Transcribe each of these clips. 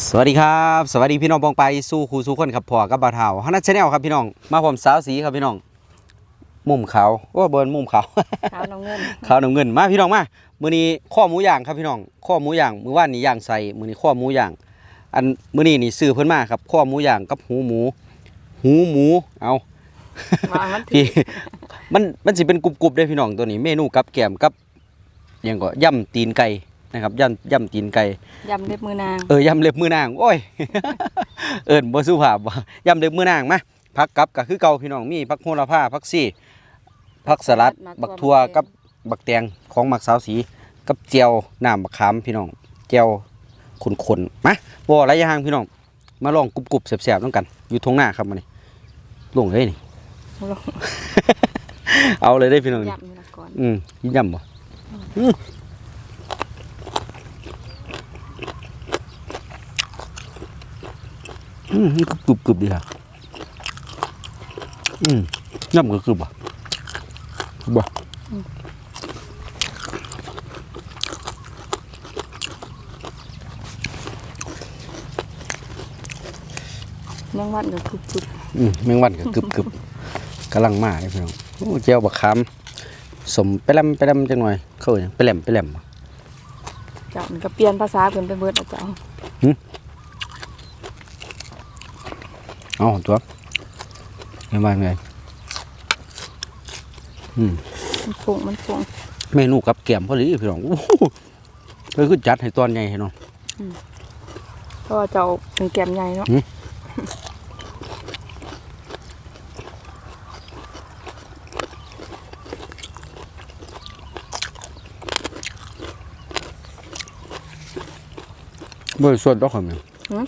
สวัสดีครับ สวัสดีพี่น้องปองไปสู้ครูสู้คนครับพ่อกับบ่าวเฒ่าฮันนัชแนลครับพี่น้อง มาผมสาวสีครับพี่น้อง มุมขาวโอ้เบิร์นมุมขาวขาวน้ำเงินขาวน้ำเงินมาพี่น้องมามื้อนี้ข้อหมูย่างครับพี่น้องข้อหมูย่างมื้อวานนี้ย่างใส่มื้อนี้ข้อหมูย่าง อันมื้อนี้นี่ซื้อเพิ่นมาครับข้อหมูย่างกับหูหมู หูหมู เอามามันถืพี่อมันมันสิเป็นกรุบๆเด้อพี่น้องตัวนี้ เมนูกับแกล้มกับหยังก็ย่ำตีนไก่ นะครับย่ำย่ำตีนไก่ยำเล็บมือนาง เออยำเล็บมือนางโอ้ย เอิญบ่สุภาพว่ายำเล็บมือนางมาผักกับก็คือเก่าพี่น้องมีผักโหระพาผักซี่ผักสลัด บักทั่วกับบักแตงของมักสาวสีกับเจียวน้ำบักขามพี่น้องเจียวขนๆมาบ่อะไรอย่างพี่น้อง มาลองกรุบๆแซ่บๆต้องกัน อยู่ทงหน้าครับมานี่ลงเลยนี่ลงเอาเลยได้อพี่น้องนี่ยำนี่ละก่อนอืมยิ่ยำบ่ อืมอืมมันก็กรุบกรุบดีครับอืมยำก็กรุบบ่กรุบบ่แมงวันก็คือจุดอืมแมงวันก็กรุบกรุบกำลังมาเลยพี่น้องโอ้เจียวบักขามสมไปแลมไปแลมจังหน่อยเข้าอย่างไปแลมไปแลมบ่เจ้ามันก็เปลี่ยนภาษาเพิ่นไปเบิดแล้วเจ้า เอาตัวไม่ว่าไงอืมมันฟุ้งมันฟุ้งเมนูกับแกล้มพอดีพี่น้องโอ้โหเพิ่นคือจัดให้ตอนใหญ่ให้น้อง เพราะว่าเจ้าเป็นแก้มใหญ่เนาะหืม บ่ได้ส่วนดอกครับแม่อืม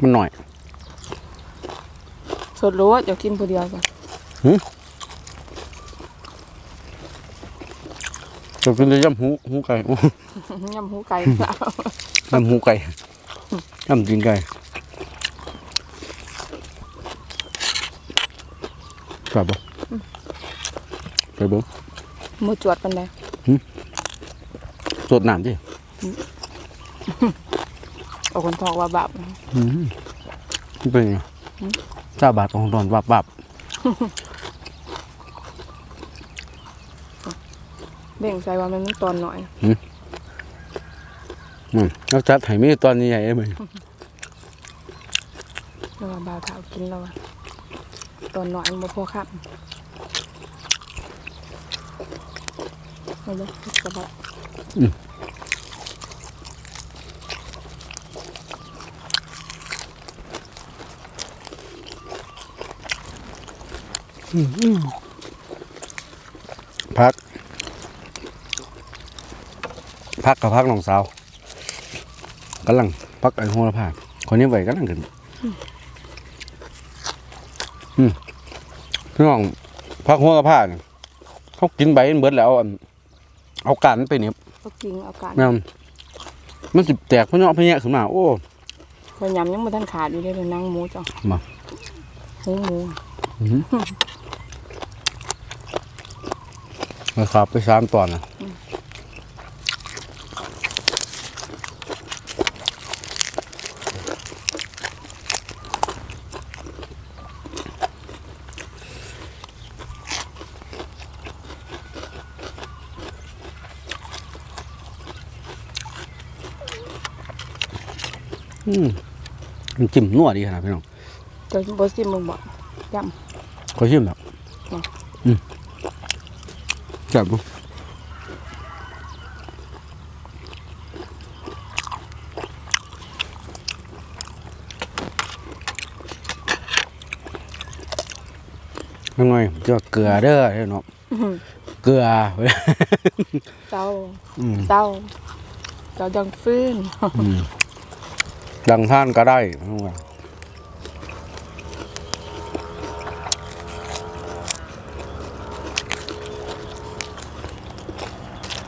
มันหน่อย สดรู้ว่าเดี๋ยวกินผู้เดียวจ้ะจะกินได้ยำหูหูไก่โอ้ยำหูไก่จ้ะยำหูไก่ยำตีนไก่ครับบ่ไปบ่มือจวดปานใดสดน้ำดิเอาคนทอกว่าบาปอืมมันเป็นไง เจ้าบาทของตอนวับวับเบ่งใส่ว่ามันตอนหน่อยอืมแล้วจัดให้มีตอนใหญ่ๆไหมแล้วว่าบาปเผากินแล้วว่าตอนหน่อยมันบ่พอครับเอาเลยกระบะ พัก พักกับพักน้องสาวกำลังพักไอ้หัวละพาคนนี้ไหวกำลังขึ้นอืมพี่น้องพักหัวละพาเนี่ยเขากินใบมันเบิดแล้วอันเอาการมันไปเนี่ยเอากิงเอาการแม่นมันสิแตกพะเนาะพะแยะขึ้นมาโอ้พอยำยังบ่ทันขาดอยู่เลยเดี๋ยวนั่งหมูจ้ะมาหูหมู มาขับไปสามตอนนะอืมมันจิ้มนัวดีขนาดพี่น้องเจ้าบ่ซิมมึงบ่ยขอชิมแบบอืมอืม จับดูยังไงจะเกลือเด้อเนาะำเกลือเจ้าอืมเจ้าเจ้าดังฟื้นอืมดังท่านก็ได้ว่า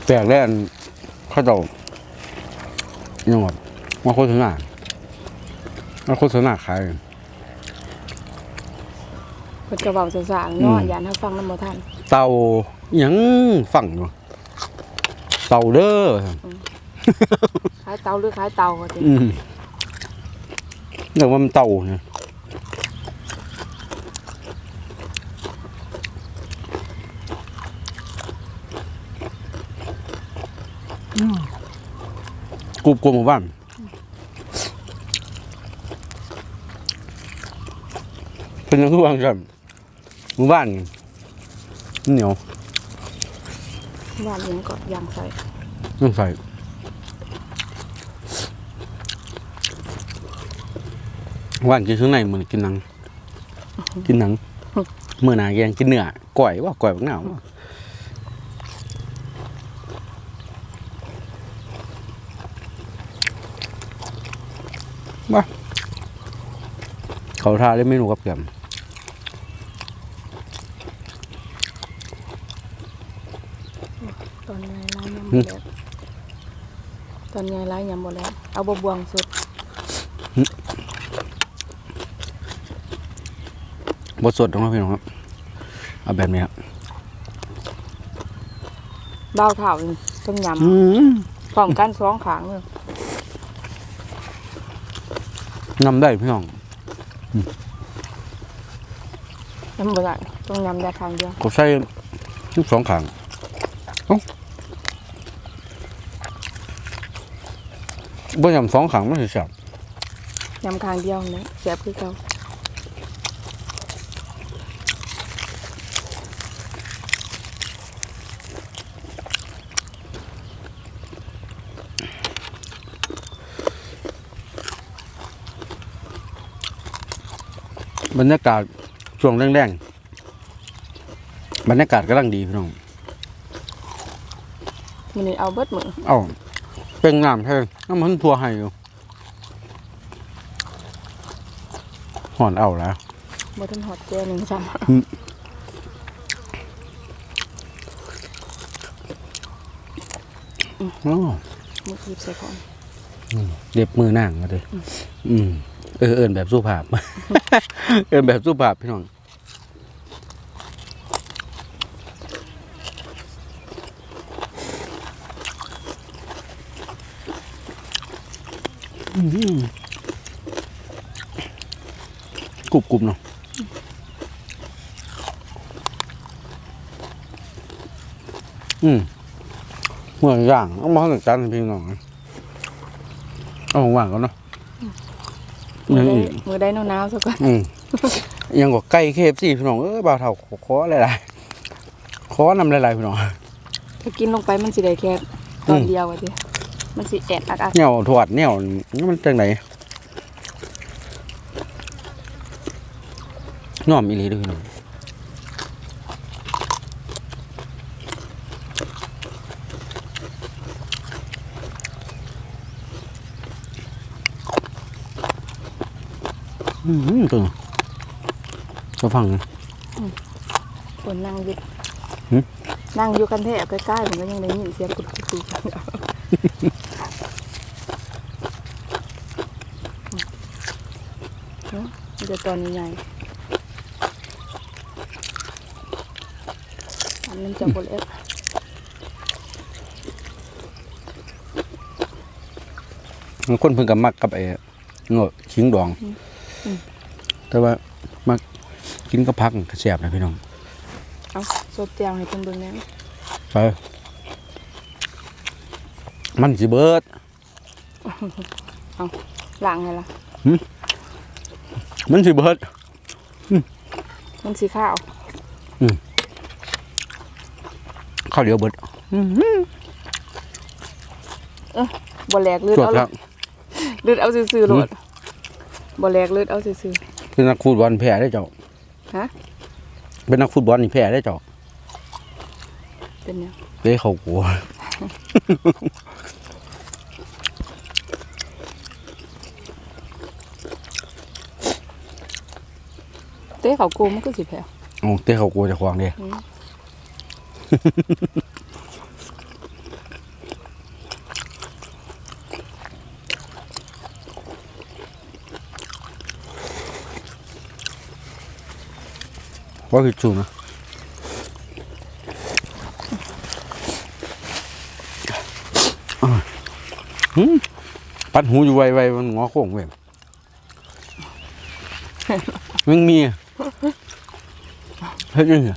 แปลกแล่นเข้าเจ้ายังไงมาโฆษณามาโฆษณาขายเพิ่นก็เว้าสางๆเนาะอืมอย่าให้ฟังนำบ่ทันเตาหยังฝั่งอยู่เตาเด้อขายเตาหรือขายเตาก็สิอืมเรียกว่ามันเต่าเนี่ย กรุบกรุบหมู่บ้านเป็นยังไงบ้างครับหมู่บ้านเหนียวหวานเลี้ยงก็ย่างใส่ต้องใส่ว่านกินข้างในเหมือนกินหนัง กินหนังเมื่อหนาแกงกินเนื้อก่อยว่าก่อยบักหนาวว่ะ ว่าเขาทาได้เมนูกับแกมตอนไงร้ายยำหมดแล้วตอนไงร้ายยำหมดแล้ว เอาบะบวงสดบดสดตรงนั้นพี่น้องครับเอาแบบนี้ครับเบ้าเท่านี่ต้องยอืมำพร้อมกันสองขางเลย นำได้พี่น้องยำบ่ได้ต้องยำได้ครั้งเดียวก็ใส่ทุกสองขางเอ้าบ่ยำสองขางมันสิแซ่บยำครั้งเดียวนะแซ่บคือเก่า บรรยากาศช่วงแรงๆบรรยากาศกำลังดีพี่น้องมันนี่เอาเบิดมือเอ้าเป็นน้ำแท้น้ำมันทัวให้อยู่ห่อนเอาแล้วบ่ทันหอดแก้วหนึ่งซ้โอ้ำมือหยิบใส่ของเด็บมือนั่งมาเลยอืม เออเอินแบบสุภาพ เอินแบบสุภาพพี่น้องอื้อหือกรุบกรุบเนาะอืมเหมือนอย่างเอามาให้กันพี่น้องเอาของว่างก่อนเนาะ ยังอได้อีกมือได้หนาวๆซะก่อนอืมยังกว่าไก่เคฟซีพี่น้องเอ้ยบ่าวเท่าขอขอหลายๆขอนำหลายๆพี่น้องถ้ากินลงไปมันสิได้แค่ตอนอืมเดียวอะทีมันสิแอดอักอักเหนียวถวดเหนียวนี่มันจังไหนน้อมอีหลีเด้วยพี่น้อง อืมตัวจะฟังนะคนนั่งอยึดหึนั่งอยู่กันแท้ใกล้ๆผมก็ยังได้ยินเสียงกุดกุดกุดเนาะมันจะตอนใหญ่ๆอันนั้นจะบดเอฟบางคนเพิ่งกับมักกับไอ้โง่ชิงดอง แต่ว่ามักกินกับพักกระเสียบนะพี่น้อง เอาสดแจงให้เพิ่นเบิ่งแหน่ไป มันสิเบิดล้างให้ล่ะมันสิเบิด มันสีข้าวข้าวเดียวเบิดบ่แหลกเลือดจวดเอาครับเลือดเอาซื่อๆโลด บ่แหลกเลือดเอาซื่อเป็นนักฟุตบอลแพ้ได้เจ้าฮะเป็นนักฟุตบอลนี่แพ้ได้เจ้าๆเป็นหยังเด้เขากลัว เต้เขาโกงมันก็สิแพ้อ๋อเด้เขากลัวจะควางเด้อืม ว่าคือจูนะอ่าหืมปัดหูอยู่ไวๆมันงอโค้งเว้ยมันมีเฮ็ดยังไง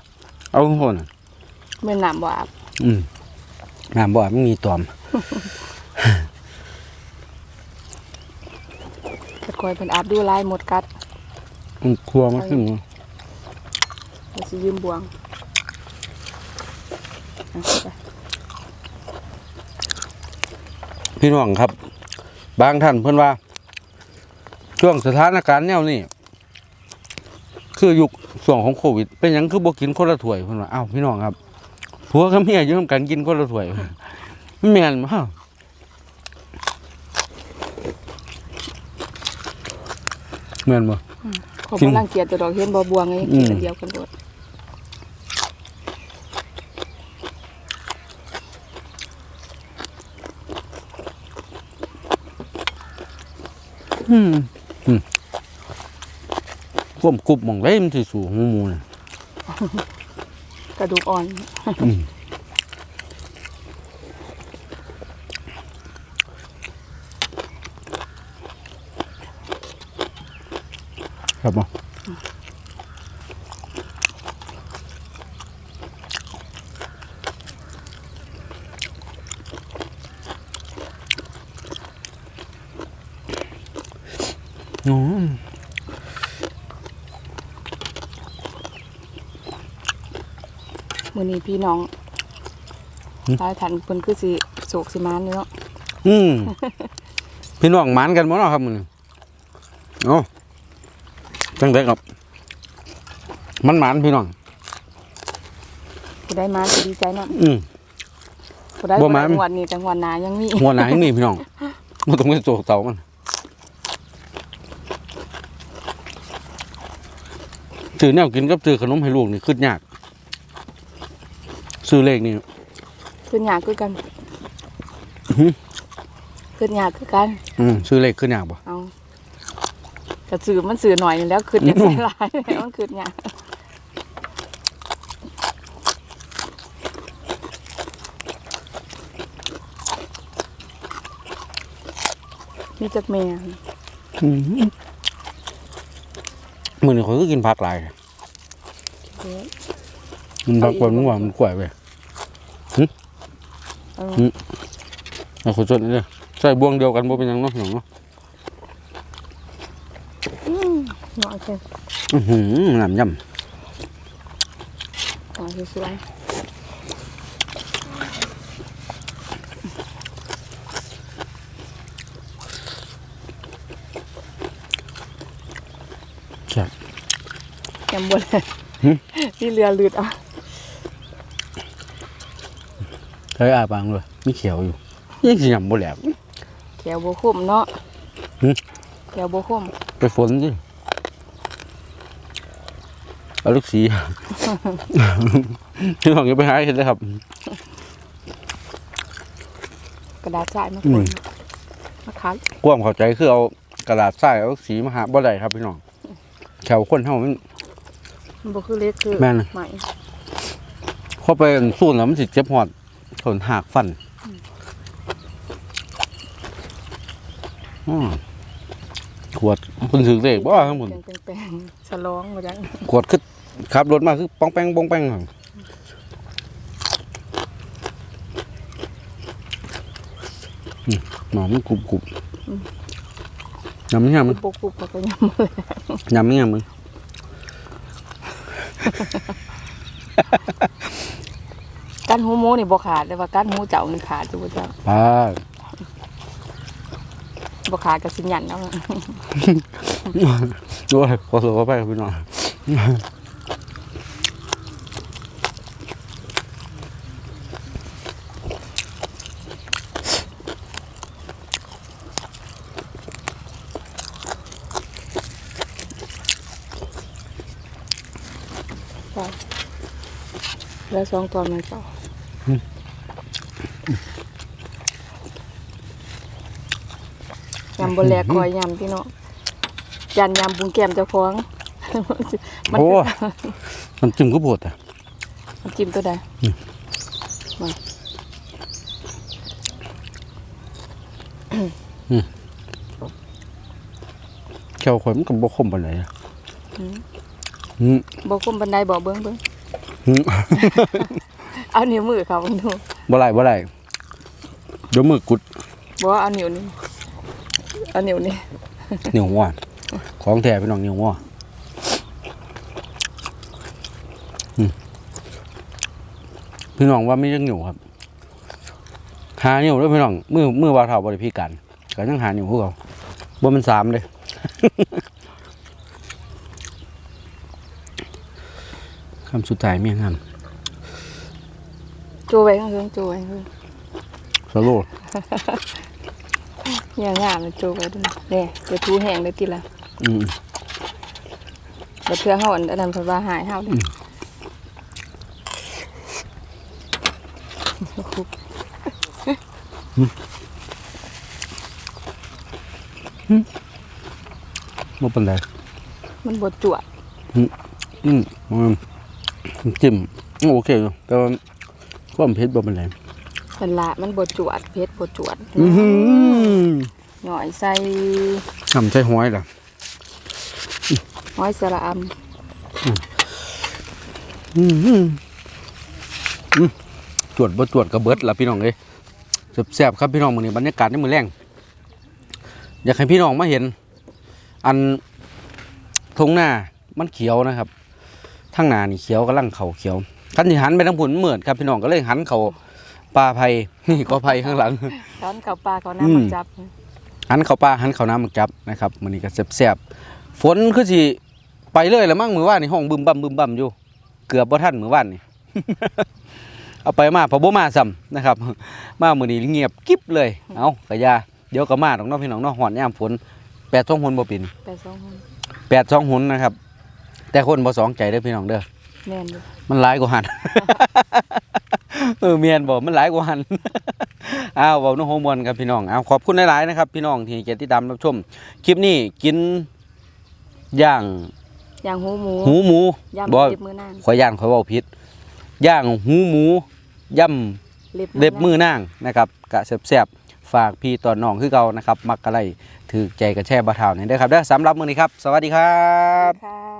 เอาข้างบนน่ะแม่นน้ำบ่อาบอืมน้ำบ่อมันมีตอมแต่คอยเพิ่นอาบดูลายหมดกัดมันครัวมันขึ้น เดี๋ยวสิยืมบวงเอาเข้าไปพี่น้องครับ บางท่านเพิ่นว่า ช่วงสถานการณ์แนวนี้คือยุคช่วงของโควิด เป็นหยังคือบ่กินคนละถ้วยเพิ่นว่าอ้าวพี่น้องครับผัวกับเมียอยู่นํกันกินคนละถ้วยมันแม่นบ่ฮะแม่นบ่ขอยกินบ่รังเกียจจะดอกเห็นบ่บวงไงอืกินมอันเดียวกันโดด อืมอืม ก้มกรุบหม่องได้มันสิสู่หูหมูน่ะกระดูกอ่อนอืมครับบ่อืม มื้อนี้พี่น้องหลายท่านเพิ่นคือสิโศกสิมานอยู่เนาะอืมพี่น้องหมานกันบ่เนาะครับมึงโอ้จังไดครับ มันหมานพี่น้องผู้ได้มาสิดีใจเนาะอืมผู้ได้บ่บ่มาได้งวดนี้จังหวัดหน้ายังมีหัวหนายังมีพี่น้องมันต้องไปโจกเตามันซื้อแนวกินกับซื้อขนมให้ลูกนี่ขึ้นยาก ซื้อเลขนี่ขึ้นยากคือกันอื้อหือขึ้นยากคือกัน อืมซื้อเลขขึ้นยากบ่เอากระสือมันสื่อหน่อยนึงแล้วขึ้นอย่างอืมไรมันขึ้นยากมีจักแม่อืมมื้อนี้ข่อยก็กินผักหลาย มันผักกวนมันว่ามันกล้วยเว้ยเออเอาขอจดนี่เด้อใส่บวงเดียวกันบ่เป็นหยังเนาะพี่น้องเนาะหน่อยเช่นอื้อหือน้ำยำหน่อยสวยใช่บๆยำบนเลยหึที่เรือลืดเอะ เคยอาบางเลยมีเขียวอยู่ยังสิยำบ่แหลกแถวโบคุมเนาะหึแถวโบคุมไปฝนสิเอาลูกสีพี่น้องอย่าไปหาเห็นเลยครับ กระดาษทรายมาอืคมนมาคัดความเข้าใจคือเอากระดาษทรายเอาลูกสีมาหาบ่ได้ครับพี่น้องแถวคนเฮามัน มันบ่คือเล็กคือแม่นใหม่เข้าไปสู้แล้วมันสิเจ็บหอด ทนหักฟันอืมขวดคุณถึงเลขบ่ทั้งหมดเป็นแปลงๆฉลองมาจังขวดคือขับรถมาคือป้องแป้งป้องแป้งครับอืมหนอมนกรุบกรุบยำไม่ยำมันปุกปุกเขาก็ยำมาเลยยำไม่ยำมัน กั้นหูหมูนี่บ่ขาดแต่ว่ากั้นหูเจ้านี่ขาดอยู่บ่จ้ะป้าบ่ขาดก็สิหยันแล้วโอ้ยขอสวยขอไปครับพี่น้องค่ะแล้วสองตอนมันเจ้า ยำบนแหลกคอยยำพี่น้องยันยำบุงแก้มเจ้าของมันโอ้น้ำจิ้มก็ปวดอะมันจิ้มตัวใดมาแค่ข่อยมันก็บ่คมปานใดอะอืมหืมบ่คุมบันไดบ่เบิ่งเบิ่งหืม เอานิ้วมือเขาเบิ่งดูบ่ไรบ่ไรเดี๋ยวมือกุดบ่เอานิ้วนี่เอานิ้วนี่เหนียวหัวของแท้พี่น้องเหนียวหัวอืมพี่น้องว่าไม่ยังเหนียวครับ หาเหนียวด้วยพี่น้องมือมือวาเท่าบริพีกันก็ยังหาเหนียวพวกเขาบ่มันสามเลยคำสุดท้ายเมียงค จูไว้ข้างเทิงจูไว้ข้างเทิงำสโลว์เนี่ยงามมันจูไว้ด้วยเนี่ยจะทูแห้งได้ติละอืมบ่เทื่อเฮาอันนั้นเพิ่นว่าหายเฮาเด้อบ่เป็นไรมันบ่จวด อืมอืมจิ้มโอเคอยู่แต่ว่า ความเผ็ดบ่เป็นไรเพิ่นละมันบ่จวดเผ็ดบ่จวดอือหือหน่อยใส่ทำใช่ห้อยล่ะหอยสระอำอือหืออืมจวดบ่จวดก็เบิดล่ะพี่น้องเอ้ยแซ่บๆครับพี่น้องมื้อนี้บรรยากาศในมื้อแรงอยากให้พี่น้องมาเห็น อันทงหน้ามันเขียวนะครับทางหน้านี่เขียวกำลังเขาเขียว คันที่หันไปทางผุนเหมือดครับพี่น้องก็เลยหันเขาปลาไผ่นี่ก็ไผ่ข้างหลัง ช้อนข้าวปลาเขาน้ำอืมมาจับ หันเข้าป่าหันเข้าน้ำมักจับนะครับมื้อนี้ก็แซ่บๆฝนคือสิไปเลยละมั้งมื้อวานนี่ห้องบึมบั่มบึมบั่มอยู่ เกือบบ่ทันมื้อวานนี่เอาไปมาพอบ่มาซ้ำนะครับ มามื้อนี้เงียบกิ๊บเลย เอากะยาเดี๋ยวก็มาดอกเนาะพี่น้องเนาะฮ้อนยามฝน8 2หนบ่ปินไปสองคน8 2หนนะครับ แต่คนบ่สองใจเด้อพี่น้องเด้อ แม่นอยู่มันหลายกว่าหัน เออเมียนบอกมันหลายกว่าหัน อ้าวเว้าน้องโฮมวนครับพี่น้องอ้าวขอบคุณหลายๆนะครับ พี่น้องที่เกียรติดามรับชม คลิปนี้กินย่างอย่างหูหมูหูหมูยำบ่เล็บมือนางขอยย่างขอยเว้าผิดย่างหูหมูย่ำเล็บเล็บมือนางนะครับกะแซ่บๆฝากพี่ตอนน้องคือเก่านะครับ มักกะไรถือใจกระแช่บะเทานี่เด้อครับเด้อสำหรับมื้อนี้ครับ สวัสดีครับค่ะ